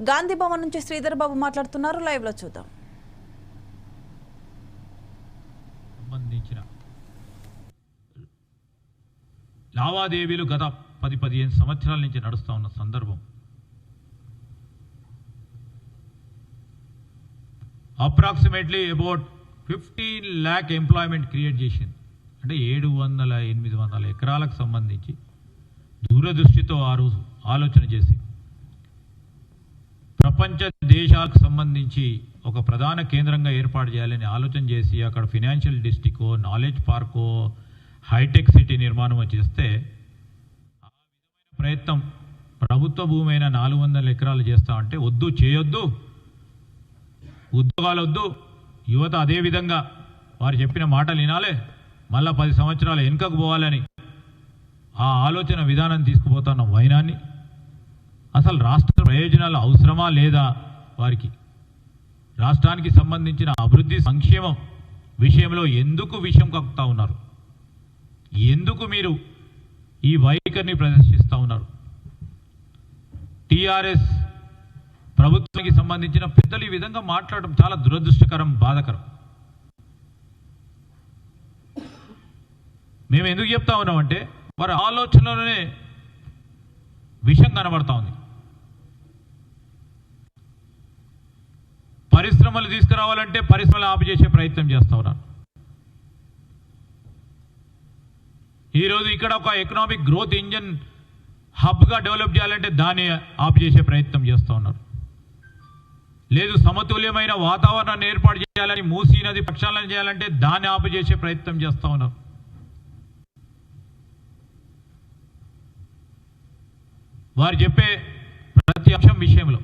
గాంధీ భవన్ నుంచి శ్రీధర్ బాబు మాట్లాడుతున్నారు. లైవ్లో చూద్దాం. సంబంధించిన లావాదేవీలు గత పది పదిహేను సంవత్సరాల నుంచి నడుస్తూ ఉన్న సందర్భం. Approximately about fifteen lakh employment create చేసింది. అంటే ఏడు వందల ఎనిమిది వందల ఎకరాలకు సంబంధించి దూరదృష్టితో ఆ రోజు ఆలోచన చేసి ప్రపంచ దేశాలకు సంబంధించి ఒక ప్రధాన కేంద్రంగా ఏర్పాటు చేయాలని ఆలోచన చేసి అక్కడ ఫినాన్షియల్ డిస్టికో నాలెడ్జ్ పార్కో హైటెక్ సిటీ నిర్మాణం చేస్తే ప్రయత్నం ప్రభుత్వ భూమి అయిన నాలుగు వందల ఎకరాలు చేస్తామంటే వద్దు చేయొద్దు ఉద్యోగాలు వద్దు యువత అదే విధంగా వారు చెప్పిన మాటలు వినాలే మళ్ళా పది సంవత్సరాలు వెనుకకు పోవాలని ఆ ఆలోచన విధానం తీసుకుపోతున్న వైనాన్ని అసలు రాష్ట్ర ప్రయోజనాలు అవసరమా లేదా వారికి? రాష్ట్రానికి సంబంధించిన అభివృద్ధి సంక్షేమం విషయంలో ఎందుకు విషయం కక్కుతా ఉన్నారు? ఎందుకు మీరు ఈ వైఖరిని ప్రదర్శిస్తూ ఉన్నారు? టీఆర్ఎస్ ప్రభుత్వానికి సంబంధించిన పెద్దలు ఈ విధంగా మాట్లాడడం చాలా దురదృష్టకరం బాధకరం. మేము ఎందుకు చెప్తా ఉన్నామంటే వారి ఆలోచనలోనే విషం కనబడతా ఉంది. పరిశ్రమలు తీసుకురావాలంటే పరిశ్రమలు ఆపు చేసే ప్రయత్నం చేస్తా ఉన్నారు. ఈరోజు ఇక్కడ ఒక ఎకనామిక్ గ్రోత్ ఇంజన్ హబ్గా డెవలప్ చేయాలంటే దాన్ని ఆపు చేసే ప్రయత్నం చేస్తూ ఉన్నారు. లేదు సమతుల్యమైన వాతావరణాన్ని ఏర్పాటు చేయాలని మూసీ నది ప్రక్షాళన చేయాలంటే దాన్ని ఆపుచేసే ప్రయత్నం చేస్తూ ఉన్నారు. వారు చెప్పే ప్రతి అంశం విషయంలో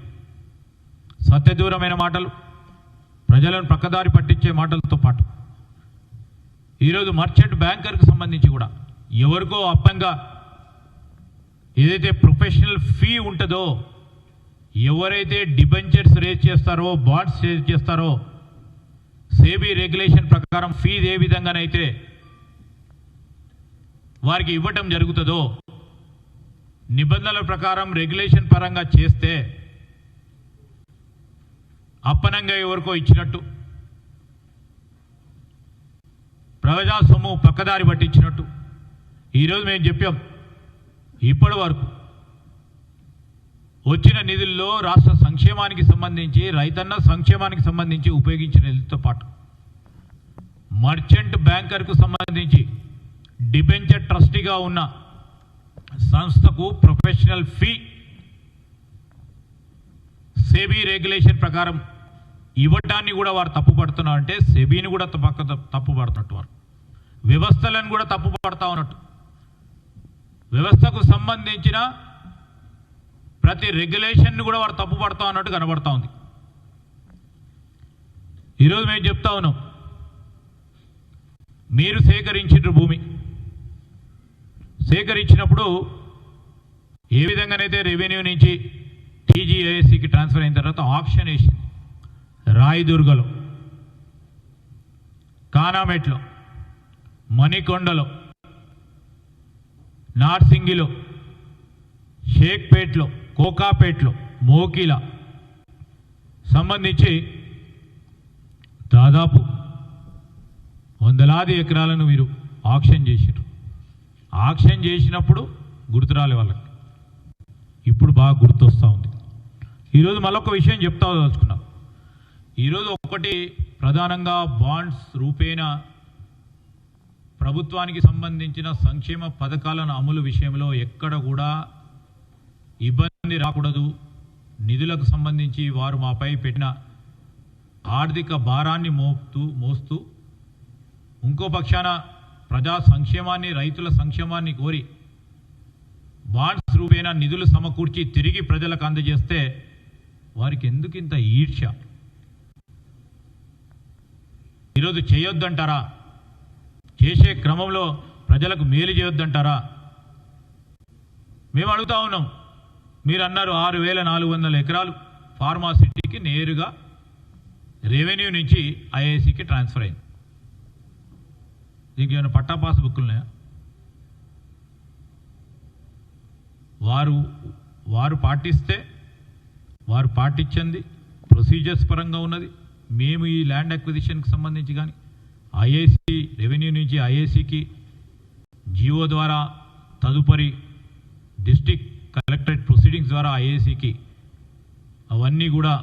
సత్యదూరమైన మాటలు ప్రజలను ప్రక్కదారి పట్టించే మాటలతో పాటు. ఈరోజు మర్చెంట్ బ్యాంకర్కి సంబంధించి కూడా ఎవరికో అప్పంగా ఏదైతే ప్రొఫెషనల్ ఫీ ఉంటుందో ఎవరైతే డిబెంచర్స్ రేజ్ చేస్తారో బాండ్స్ రేజ్ చేస్తారో సేబీ రెగ్యులేషన్ ప్రకారం ఫీ ఏ విధంగానైతే వారికి ఇవ్వటం జరుగుతుందో నిబంధనల ప్రకారం రెగ్యులేషన్ పరంగా చేస్తే అప్పనంగా ఎవరికో ఇచ్చినట్టు. ప్రజా సొమ్ము పక్కదారి పట్టించినట్టు. ఈరోజు మేము చెప్పాం ఇప్పటి వరకు వచ్చిన నిధుల్లో రాష్ట్ర సంక్షేమానికి సంబంధించి రైతన్న సంక్షేమానికి సంబంధించి ఉపయోగించిన నిధులతో పాటు మర్చెంట్ బ్యాంకర్కు సంబంధించి డిబెంచర్ ట్రస్టీగా ఉన్న సంస్థకు ప్రొఫెషనల్ ఫీ సెబీ రెగ్యులేషన్ ప్రకారం ఇవ్వటాన్ని కూడా వారు తప్పుపడుతున్నారు అంటే సెబీని కూడా పక్క తప్పుపడుతున్నట్టు వారు. వ్యవస్థలను కూడా తప్పుపడతా ఉన్నట్టు. వ్యవస్థకు సంబంధించిన ప్రతి రెగ్యులేషన్ని కూడా వారు తప్పుపడతా ఉన్నట్టు కనబడతా ఉంది. ఈరోజు మేము చెప్తా ఉన్నాం. మీరు సేకరించిన భూమి. సేకరించినప్పుడు ఏ విధంగానైతే రెవెన్యూ నుంచి టీజీఏఎస్సికి ట్రాన్స్ఫర్ అయిన తర్వాత ఆప్షన్ వేసింది. రాయదుర్గలో కానామెట్లో మణికొండలో నార్సింగిలో షేక్పేట్లో కోకాపేట్లో మోకిల సంబంధించి దాదాపు వందలాది ఎకరాలను మీరు ఆక్షన్ చేసినారు ఆక్షన్ చేసినప్పుడు గుర్తురాలి వాళ్ళకి. ఇప్పుడు బాగా గుర్తొస్తూ ఉంది. ఈరోజు మళ్ళొక విషయం చెప్తా దలుచుకున్నా. ఈరోజు ఒకటి ప్రధానంగా బాండ్స్ రూపేణ ప్రభుత్వానికి సంబంధించిన సంక్షేమ పథకాలను అమలు విషయంలో ఎక్కడ కూడా ఇబ్బంది రాకూడదు. నిధులకు సంబంధించి వారు మాపై పెట్టిన ఆర్థిక భారాన్ని మోపుతూ మోస్తూ ఇంకో పక్షాన ప్రజా సంక్షేమాన్ని రైతుల సంక్షేమాన్ని కోరి బాండ్స్ రూపేణ నిధులు సమకూర్చి తిరిగి ప్రజలకు అందజేస్తే వారికి ఎందుకు ఇంత ఈర్ష్య? ఈరోజు చేయొద్దంటారా? చేసే క్రమంలో ప్రజలకు మేలు చేయొద్దంటారా? మేము అడుగుతా ఉన్నాం. మీరు అన్నారు ఆరు వేల నాలుగు వందల ఎకరాలు ఫార్మాసిటీకి నేరుగా రెవెన్యూ నుంచి ఐఐసికి ట్రాన్స్ఫర్ అయింది. దీనికి ఏమైనా పట్టా పాస్ బుక్లు ఉన్నాయా? వారు వారు పాటిస్తే వారు పాటించింది ప్రొసీజర్స్ పరంగా ఉన్నది. మేము ఈ ల్యాండ్ అక్విజిషన్కి సంబంధించి కానీ ఐఏసీ రెవెన్యూ నుంచి ఐఏసీకి జియో ద్వారా తదుపరి డిస్టిక్ కలెక్టరేట్ ప్రొసీడింగ్స్ ద్వారా ఐఏసీకి అవన్నీ కూడా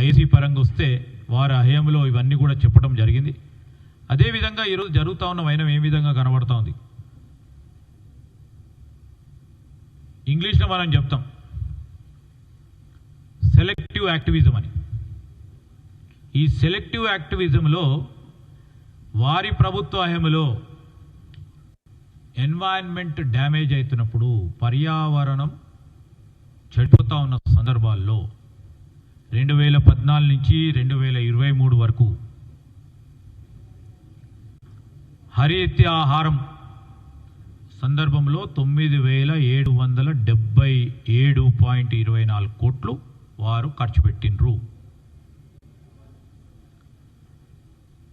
ఐఏసీ పరంగా వస్తే వారి హయాంలో ఇవన్నీ కూడా చెప్పడం జరిగింది. అదేవిధంగా ఈరోజు జరుగుతూ ఉన్న వైనం ఏ విధంగా కనబడుతూ ఉంది? ఇంగ్లీష్లో మనం చెప్తాం. సెలెక్టివ్ యాక్టివిజం అని. ఈ సెలెక్టివ్ యాక్టివిజంలో వారి ప్రభుత్వ హయంలో ఎన్వైరన్మెంట్ డ్యామేజ్ అవుతున్నప్పుడు పర్యావరణం చెడిపోతూ ఉన్న సందర్భాల్లో రెండు వేల పద్నాలుగు నుంచి రెండు వేల ఇరవై మూడు వరకు హరిత ఆహారం సందర్భంలో తొమ్మిది వేల ఏడు వందల డెబ్బై ఏడు పాయింట్ ఇరవై నాలుగు కోట్లు వారు ఖర్చు పెట్టిండ్రు.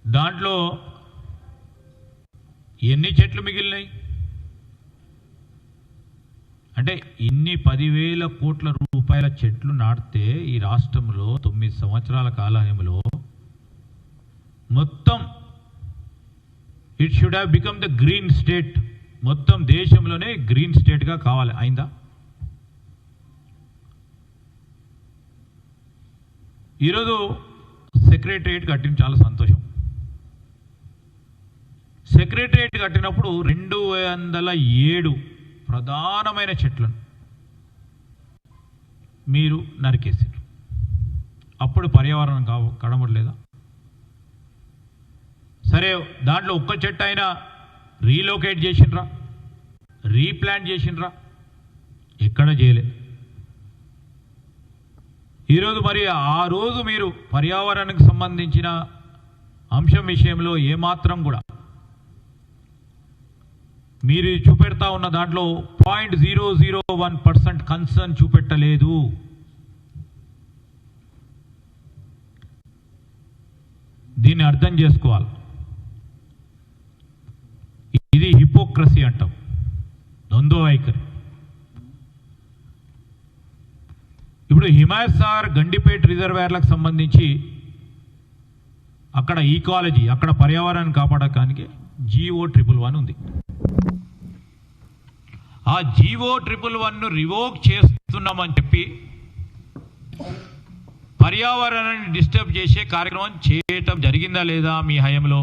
దాంట్లో ఎన్ని చెట్లు మిగిలినాయి? అంటే ఇన్ని పదివేల కోట్ల రూపాయల చెట్లు నాటితే ఈ రాష్ట్రంలో తొమ్మిది సంవత్సరాల కాలంలో మొత్తం it should have become the green state మొత్తం దేశంలోనే గ్రీన్ స్టేట్గా కావాలి. అయిందా? ఈరోజు సెక్రటరియట్ కట్టిన చాలా సంతోషం. సెక్రటరియట్ కట్టినప్పుడు రెండు వందల ఏడు ప్రధానమైన చెట్లను మీరు నరికేసారు అప్పుడు పర్యావరణం కావ కనబడలేదా? సరే దాంట్లో ఒక్క చెట్టు అయినా రీలోకేట్ చేసిండ్రా? రీప్లాంట్ చేసిండ్రా? ఎక్కడ చేయలే. ఈరోజు మరి ఆ రోజు మీరు పర్యావరణానికి సంబంధించిన అంశం విషయంలో ఏమాత్రం కూడా మీరు చూపెడతా ఉన్న దాంట్లో point zero zero one percent concern చూపెట్టలేదు. దీన్ని అర్థం చేసుకోవాలి. ఇది హిపోక్రసీ అంటాం. ద్వంద్వ వైఖరి ఇప్పుడు హిమాయత్సార్ గండిపేట రిజర్వేర్లకు సంబంధించి అక్కడ ఈకాలజీ అక్కడ పర్యావరణాన్ని కాపాడటానికి జీవో ట్రిపుల్ వన్ ఉంది. ఆ జీవో ట్రిపుల్ వన్ను రివోక్ చేస్తున్నామని చెప్పి పర్యావరణాన్ని డిస్టర్బ్ చేసే కార్యక్రమం చేయటం జరిగిందా లేదా మీ హయంలో?